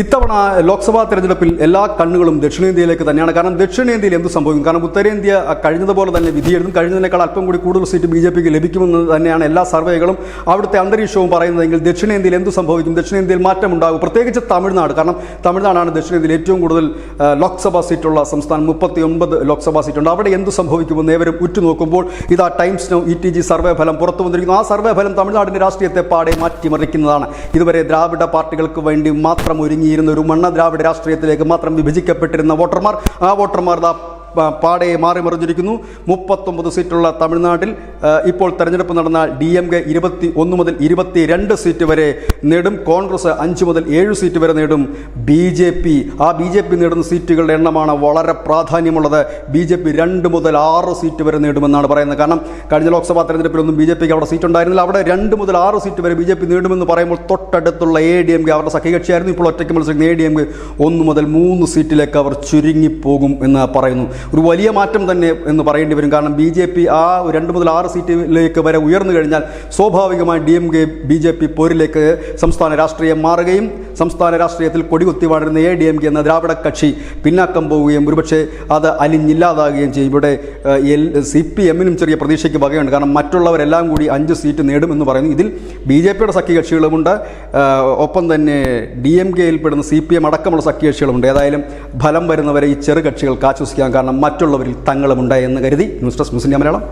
ഇത്തവണ ലോക്സഭാ തെരഞ്ഞെടുപ്പിൽ എല്ലാ കണ്ണുകളും ദക്ഷിണേന്ത്യയിലേക്ക് തന്നെയാണ്. കാരണം ദക്ഷിണേന്ത്യയിൽ എന്ത് സംഭവിക്കും? കാരണം ഉത്തരേന്ത്യ കഴിഞ്ഞതുപോലെ തന്നെ വിധിയെഴുതും. കഴിഞ്ഞതിനേക്കാൾ അല്പം കൂടി കൂടുതൽ സീറ്റ് ബി ജെ പിക്ക് ലഭിക്കുമെന്ന് തന്നെയാണ് എല്ലാ സർവേകളും അവിടുത്തെ അന്തരീക്ഷവും പറയുന്നതെങ്കിൽ ദക്ഷിണേന്ത്യയിൽ എന്ത് സംഭവിക്കും? ദക്ഷിണേന്ത്യയിൽ മാറ്റമുണ്ടാകും പ്രത്യേകിച്ച് തമിഴ്നാട്. കാരണം തമിഴ്നാടാണ് ദക്ഷിണേന്ത്യയിൽ ഏറ്റവും കൂടുതൽ ലോക്സഭാ സീറ്റുള്ള സംസ്ഥാനം. മുപ്പത്തി ഒൻപത് ലോക്സഭാ സീറ്റുണ്ട്. അവിടെ എന്ത് സംഭവിക്കുമെന്ന് ഏവരും ഉറ്റുനോക്കുമ്പോൾ ഇതാ Times now E T G survey ഫലം പുറത്തു വന്നിരിക്കുന്നു. ആ സർവേ ഫലം തമിഴ്നാടിന്റെ രാഷ്ട്രീയത്തെ പാടെ മാറ്റിമറിക്കുന്നതാണ്. ഇതുവരെ ദ്രാവിഡ പാർട്ടികൾക്ക് വേണ്ടി മാത്രം ഒരുങ്ങിയിരുന്ന ഒരു മണ്ണ ദ്രാവിഡ രാഷ്ട്രീയത്തിലേക്ക് മാത്രം വിഭജിക്കപ്പെട്ടിരുന്ന വോട്ടർമാർ ആ വോട്ടർമാർ പാടെ മാറി മറിഞ്ഞിരിക്കുന്നു. മുപ്പത്തൊമ്പത് സീറ്റുള്ള തമിഴ്നാട്ടിൽ ഇപ്പോൾ തെരഞ്ഞെടുപ്പ് നടന്ന ഡി എം കെ ഇരുപത്തി ഒന്ന് മുതൽ ഇരുപത്തി രണ്ട് സീറ്റ് വരെ നേടും. കോൺഗ്രസ് അഞ്ച് മുതൽ ഏഴ് സീറ്റ് വരെ നേടും. ബി ജെ പി ആ ബി ജെ പി നേടുന്ന സീറ്റുകളുടെ എണ്ണമാണ് വളരെ പ്രാധാന്യമുള്ളത്. ബി ജെ പി രണ്ട് മുതൽ ആറ് സീറ്റ് വരെ നേടുമെന്നാണ് പറയുന്നത്. കാരണം കഴിഞ്ഞ ലോക്സഭാ തെരഞ്ഞെടുപ്പിലൊന്നും ബി ജെ പിക്ക് അവിടെ സീറ്റ് ഉണ്ടായിരുന്നില്ല അവിടെ രണ്ട് മുതൽ ആറ് സീറ്റ് വരെ ബി ജെ പി നേടുമെന്ന് പറയുമ്പോൾ തൊട്ടടുത്തുള്ള എ ഡി എം കെ അവരുടെ സഖ്യകക്ഷിയായിരുന്നു. ഇപ്പോൾ ഒറ്റയ്ക്ക് മത്സരിക്കുന്ന എ ഡി എം കെ ഒന്ന് മുതൽ മൂന്ന് സീറ്റിലേക്ക് അവർ ചുരുങ്ങിപ്പോകും എന്ന് പറയുന്നു. ഒരു വലിയ മാറ്റം തന്നെ എന്ന് പറയേണ്ടി വരും. കാരണം ബി ജെ പി ആ രണ്ട് മുതൽ ആറ് സീറ്റിലേക്ക് വരെ ഉയർന്നു കഴിഞ്ഞാൽ സ്വാഭാവികമായി D M K B J P പോരിലേക്ക് സംസ്ഥാന രാഷ്ട്രീയം മാറുകയും സംസ്ഥാന രാഷ്ട്രീയത്തിൽ കൊടികുത്തി വാഴുന്ന എ ഡി എം കെ എന്ന ദ്രാവിഡ കക്ഷി പിന്നാക്കം പോവുകയും ഒരുപക്ഷെ അത് അലിഞ്ഞില്ലാതാകുകയും ചെയ്യും. ഇവിടെ എൽ സി പി എമ്മിനും ചെറിയ പ്രതീക്ഷയ്ക്ക് വകയുണ്ട്. കാരണം മറ്റുള്ളവരെല്ലാം കൂടി അഞ്ച് സീറ്റ് നേടുമെന്ന് പറയുന്നു. ഇതിൽ ബി ജെ പിയുടെ സഖ്യകക്ഷികളുമുണ്ട് ഒപ്പം തന്നെ ഡി എം കെയിൽ പെടുന്ന സി പി എം അടക്കമുള്ള സഖ്യകക്ഷികളുമുണ്ട് ഏതായാലും ഫലം വരുന്നവരെ ഈ ചെറുകക്ഷികൾ കാശ്വസിക്കാം കാരണം മറ്റുള്ളവരിൽ തങ്ങളുമുണ്ട് എന്ന് കരുതി ന്യൂസ് ഡെസ്ക് മുസ്ലിം മലയാളം.